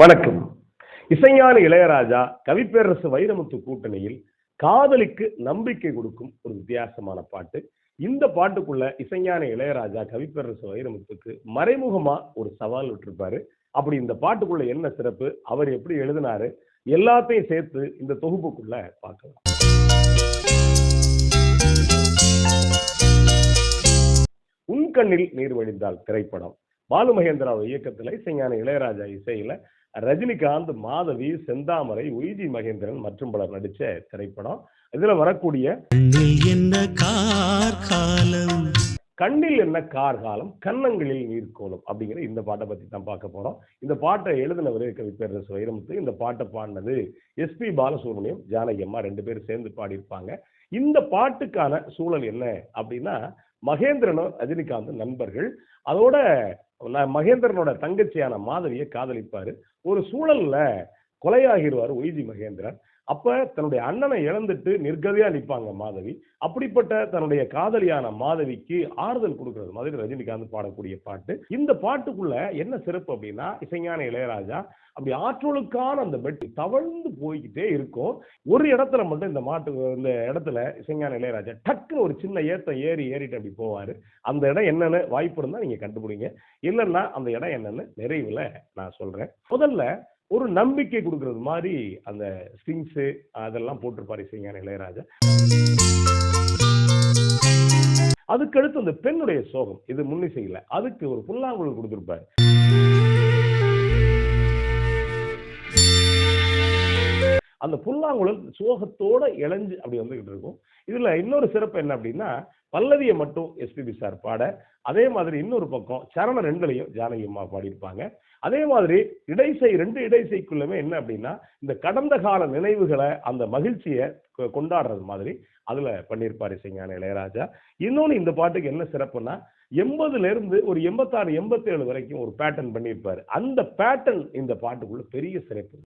வணக்கம். இசைஞான இளையராஜா கவிப்பேரரசு வைரமுத்து கூட்டணியில் காதலிக்கு நம்பிக்கை கொடுக்கும் ஒரு வித்தியாசமான பாட்டு. இந்த பாட்டுக்குள்ள இசைஞான இளையராஜா கவிப்பேரரசு வைரமுத்துக்கு மறைமுகமா ஒரு சவால் விட்டுருப்பாரு. அப்படி இந்த பாட்டுக்குள்ள என்ன சிறப்பு? அவர் எப்படி எழுதினாரு? எல்லாத்தையும் சேர்த்து இந்த தொகுப்புக்குள்ள பார்க்கலாம். உன் கண்ணில் நீர் வழிந்தால் திரைப்படம். பாலு மகேந்திராவை இயக்கத்துல இசைஞான இளையராஜா இசையில ரஜினிகாந்த் மாதவி செந்தாமரை உய்ஜி மகேந்திரன் மற்றும் பலர் நடிச்ச திரைப்படம். இதுல வரக்கூடிய கண்ணில் என்ன கார்காலம்? கண்ணில் என்ன கார்காலம்? கன்னங்களில் நீர்க்கோலம் அப்படிங்கிற இந்த பாட்டை பத்தி தான் பார்க்க போறோம். இந்த பாட்டை எழுதினவர் கவிப்பேரரசு வைரமுத்து இந்த பாட்டை பாடினது எஸ்பி பாலசுப்ரமணியம் ஜானகி அம்மா ரெண்டு பேரும் சேர்ந்து பாடியிருப்பாங்க. இந்த பாட்டுக்கான சூழல் என்ன அப்படின்னா மகேந்திரனும் ரஜினிகாந்த் நண்பர்கள் அதோட மகேந்திரனோட தங்கச்சியான மாதவியை காதலிப்பாரு. ஒரு சூழல்ல கொலையாகிடுவார் ஒய்ஜி மகேந்திரன். அப்ப தன்னுடைய அண்ணனை இழந்துட்டு நிர்கதியா நிற்பாங்க மாதவி. அப்படிப்பட்ட தன்னுடைய காதலியான மாதவிக்கு ஆறுதல் கொடுக்கறது. மாதிரி ரஜினிகாந்த் பாடக்கூடிய பாட்டு. இந்த பாட்டுக்குள்ள என்ன சிறப்பு அப்படின்னா இசைஞான இளையராஜா அப்படி ஆற்றலுக்கான அந்த பெட் தவழ்ந்து போய்கிட்டே இருக்கும். ஒரு இடத்துல மட்டும் இந்த மாட்டு இந்த இடத்துல இசைஞான இளையராஜா டக்குன்னு ஒரு சின்ன ஏத்தம் ஏறி ஏறிட்டு அப்படி போவாரு. அந்த இடம் என்னன்னு வாய்ப்பு இருந்தா நீங்க கண்டுபிடிங்க. இல்லைன்னா அந்த இடம் என்னன்னு நிறைவுல நான் சொல்றேன். முதல்ல ஒரு நம்பிக்கை கொடுக்கறது மாதிரி அந்த ஸ்ட்ரிங்ஸு அதெல்லாம் போட்டிருப்பாரு இசைஞான இளையராஜா. அதுக்கடுத்து அந்த பெண்ணுடைய சோகம் இது முன்னிசையில் அதுக்கு ஒரு புல்லாங்குழல் கொடுத்திருப்பாரு. அந்த புல்லாங்குழல் சோகத்தோட இழைஞ்சு அப்படி வந்துகிட்டு இருக்கும். இதுல இன்னொரு சிறப்பு என்ன அப்படின்னா பல்லவியை மட்டும் எஸ்பிபி சார் பாட அதே மாதிரி இன்னொரு பக்கம் சரண ரெண்டுலையும் ஜானகி அம்மா பாடியிருப்பாங்க. அதே மாதிரி இடைசை ரெண்டு இடைசைக்குள்ளமே என்ன அப்படின்னா இந்த கடந்த கால நினைவுகளை அந்த மகிழ்ச்சியை கொ- கொண்டாடுறது மாதிரி அதுல பண்ணியிருப்பாரு இசைஞான இளையராஜா. இன்னொன்று இந்த பாட்டுக்கு என்ன சிறப்புன்னா எண்பதுல இருந்து ஒரு எண்பத்தாறு எண்பத்தேழு வரைக்கும் ஒரு பேட்டர்ன் பண்ணியிருப்பாரு. அந்த பேட்டர்ன் இந்த பாட்டுக்குள்ள பெரிய சிறப்பு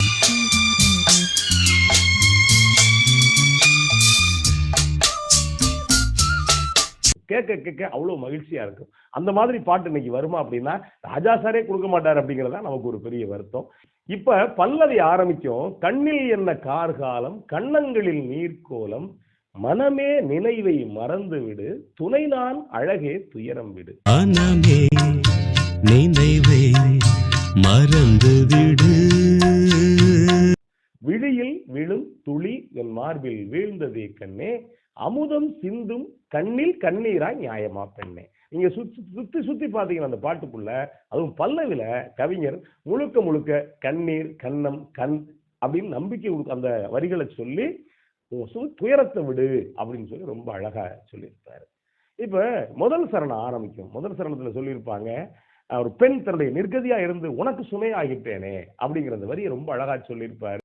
கேட்க கேட்க அவ்வளவு மகிழ்ச்சியா இருக்கும். அந்த மாதிரி பாட்டு இன்னைக்கு வருமா அப்படின்னா ராஜா சாரே கொடுக்க மாட்டார் அப்படிங்கறதா நமக்கு ஒரு பெரிய வருத்தம். இப்ப பல்லவி ஆரம்பிக்கும் கண்ணில் என்ன கார்காலம் கண்ணங்களில் நீர்க்கோலம் மனமே நினைவை மறந்து விடு துணை நான் அழகே துயரம் விடு. மனமே நினைவை மறந்து விடு விழும் துளி என் மார்பில் வீழ்ந்ததே கண்ணே. அமுதம் சிந்தும் கண்ணில் கண்ணீராய் நியாயமா பெண்ணே. நீங்க சுத்தி சுத்தி சுத்தி பாத்தீங்கன்னா அந்த பாட்டுக்குள்ள அதுவும் பல்லவில கவிஞர் முழுக்க முழுக்க கண்ணீர் கண்ணம் கண் அப்படின்னு நம்பிக்கை கொடுக்க அந்த வரிகளை சொல்லி சு- துயரத்தை விடு அப்படின்னு சொல்லி ரொம்ப அழகா சொல்லியிருப்பாரு. இப்ப முதல் சரணம் ஆரம்பிக்கும். முதல் சரணத்துல சொல்லியிருப்பாங்க ஒரு பெண் தன்னுடைய நிர்கதியா இருந்து உனக்கு சுமையாகிட்டேனே அப்படிங்கிற அந்த வரியை ரொம்ப அழகா சொல்லியிருப்பாரு.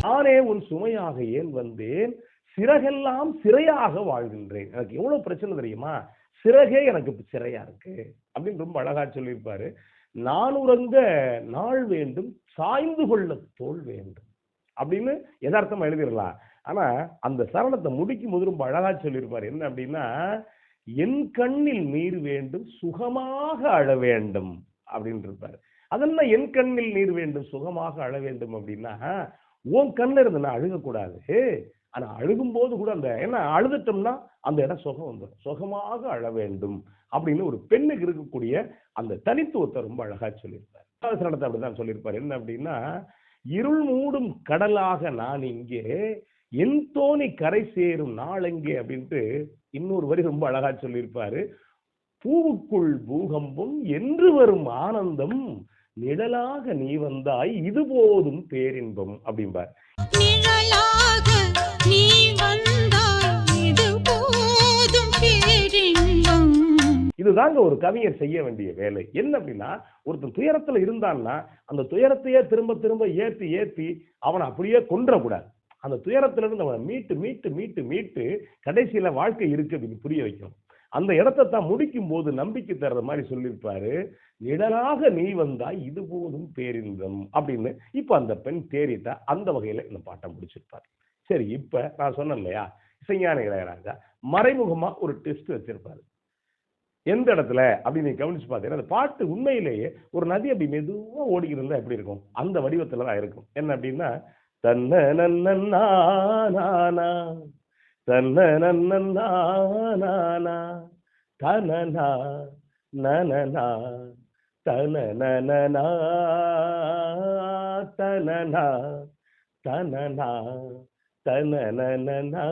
நானே உன் சுமையாக ஏன் வந்தேன்? சிறகெல்லாம் சிறையாக வாழ்கின்றேன். எனக்கு எவ்வளவு பிரச்சனை தெரியுமா? சிறகே எனக்கு சிறையா இருக்கு. அப்படின்னு ரொம்ப அழகா சொல்லியிருப்பாரு. நான் உறங்க நாள் வேண்டும் சாய்ந்து கொள்ள தோல் வேண்டும். அப்படின்னு யதார்த்தமா எழுதிடலாம் ஆனா அந்த சரணத்தை முடிக்கும் போது ரொம்ப அழகா சொல்லியிருப்பாரு. என்ன அப்படின்னா என் கண்ணில் நீர் வேண்டும் சுகமாக அழ வேண்டும். அப்படின்னு இருப்பார் அதெல்லாம் என் கண்ணில் நீர் வேண்டும் சுகமாக அழ வேண்டும் அப்படின்னா உன் கண்ணில் இருந்து நான் அழுகக்கூடாது. ஆனால் அழுகும்போது கூட அந்த ஏன்னா அழுதுட்டோம்னா அந்த இடம் சுகம் வந்துடும் சுகமாக அழ வேண்டும் அப்படின்னு ஒரு பெண்ணுக்கு இருக்கக்கூடிய அந்த தனித்துவத்தை ரொம்ப அழகாக சொல்லியிருப்பார். ரெண்டாவது அப்படிதான் சொல்லியிருப்பார். என்ன அப்படின்னா இருள் மூடும் கடலாக நான் இங்கே என் தோணி கரை சேரும் நாளெங்கே அப்படின்ட்டு இன்னொரு வரி ரொம்ப அழகா சொல்லியிருப்பாரு. பூவுக்குள் பூகம்பம் என்று வரும் ஆனந்தம் நிழலாக நீ வந்தாய் இது போதும் பேரின்பம் அப்படிம்பார். இதுதாங்க ஒரு கவிஞர் செய்ய வேண்டிய வேலை. என்ன அப்படின்னா ஒருத்தன் துயரத்துல இருந்தான்னா அந்த துயரத்தையே திரும்ப திரும்ப ஏத்தி ஏத்தி அவனை அப்படியே கொன்றக்கூடாது. அந்த துயரத்துல இருந்து அவனை மீட்டு மீட்டு மீட்டு மீட்டு கடைசியில வாழ்க்கை இருக்கு அப்படின்னு புரிய வைக்கணும். அந்த இடத்த தான் முடிக்கும் போது நம்பிக்கை தர்ற மாதிரி சொல்லியிருப்பாரு. நிழலாக நீ வந்தாய் இது போதும் பேரின்பம் அப்படின்னு இப்போ அந்த பெண் தேறிட்டா அந்த வகையில் இந்த பாட்டை முடிச்சிருப்பாரு. சரி இப்ப நான் சொன்னேன் இல்லையா இசைஞான இளையராஜா மறைமுகமா ஒரு டெஸ்ட் வச்சிருப்பாரு. எந்த இடத்துல? அப்படின்னு நீ கவனிச்சு பார்த்தீங்கன்னா அந்த பாட்டு உண்மையிலேயே ஒரு நதி அப்படி மெதுவாக ஓடிக்கிட்டு எப்படி இருக்கும்? அந்த வடிவத்துல தான் இருக்கும். என்ன அப்படின்னா தன்ன நன்னா தன்ன நன்னா தனனா நனனா தனனனா தனனா தனனா தனனனா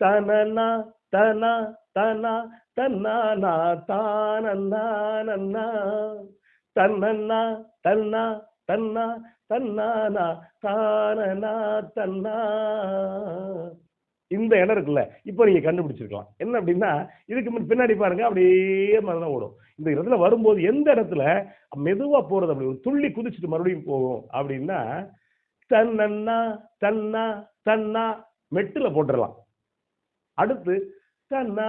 தனனா தனா தனா தன்னானா தானன்னா நன்னா தன்னன்னா தன்னா தன்னா தன்னானா தானனா தன்னா இந்த இடம் இருக்குல்ல இப்போ நீங்கள் கண்டுபிடிச்சிருக்கலாம். என்ன அப்படின்னா இதுக்கு முன் பின்னாடி பாருங்க அப்படியே மாதிரி தான் ஓடும். இந்த இடத்துல வரும்போது எந்த இடத்துல மெதுவாக போகிறது அப்படி ஒரு துள்ளி குதிச்சுட்டு மறுபடியும் போகும் அப்படின்னா தன்னன்னா தன்னா தன்னா மெட்டில் போட்டுடலாம் அடுத்து தன்னா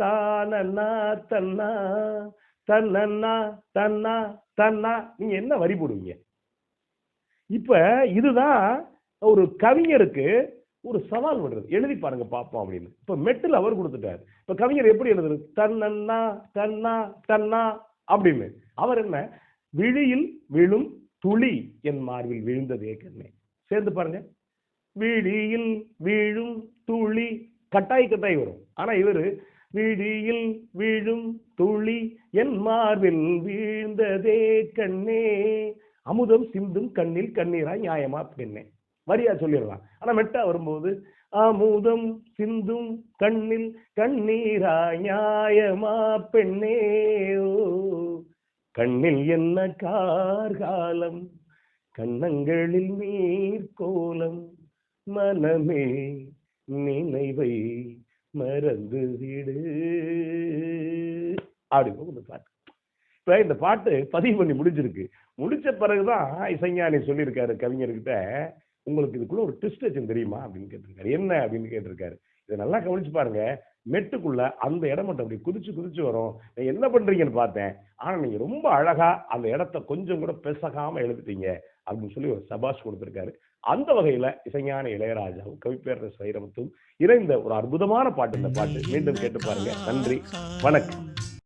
தானன்னா தன்னா தன்னன்னா தன்னா தன்னா நீங்கள் என்ன வரி போடுவீங்க? இப்போ இதுதான் ஒரு கவிஞருக்கு ஒரு சவால் விடுறது எழுதி பாருங்க பார்ப்போம் அப்படின்னு. இப்போ மெட்டில் அவர் கொடுத்துட்டாரு. இப்போ கவிஞர் எப்படி எழுதுறது? தன்னண்ணா தன்னா தன்னா அப்படின்னு. அவர் என்ன? விழியில் விழும் துளி என் மார்பில் விழுந்ததே கண்ணே. சேர்ந்து பாருங்க. விழியில் விழும் துளி. கட்டாய் கட்டாய் வரும். ஆனால் இவர் விழியில் விழும் துளி என் மார்பில் வீழ்ந்ததே கண்ணே. அமுதம் சிந்தும் கண்ணில் கண்ணீராய் நியாயமா பெண்ணே வரியா சொல்லிடலாம். ஆனா மெட்டா வரும்போது அமுதம் சிந்தும் கண்ணில் கண்ணீரா நியாயமா பெண்ணே ஓ. கண்ணில் என்ன கார்காலம் கண்ணங்களில் நீர் கோலம் மனமே நினைவை மறந்து விடு. அப்படின்னு இந்த பாட்டு. இப்ப இந்த பாட்டு பதிவு பண்ணி முடிஞ்சிருக்கு. முடிச்ச பிறகுதான் இசைஞானி சொல்லியிருக்காரு கவிஞர்கிட்ட உங்களுக்கு இதுக்குள்ள ஒரு ட்விஸ்ட் வச்சு தெரியுமா அப்படின்னு கேட்டிருக்காரு. என்ன அப்படின்னு கேட்டிருக்காரு. இதை நல்லா கவனிச்சு பாருங்க. மெட்டுக்குள்ள அந்த இடம் மட்டும் அப்படி குதிச்சு குதிச்சு வரும். நான் என்ன பண்றீங்கன்னு பார்த்தேன். ஆனா நீங்க ரொம்ப அழகா அந்த இடத்த கொஞ்சம் கூட பெசகாம எழுதிட்டீங்க அப்படின்னு சொல்லி ஒரு சபாஷ் கொடுத்திருக்காரு. அந்த வகையில இசைஞான இளையராஜாவும் கவிப்பேரரசு சைரமத்தும் இணைந்த ஒரு அற்புதமான பாட்டு இந்த பாட்டு. மீண்டும் கேட்டு பாருங்க. நன்றி. வணக்கம்.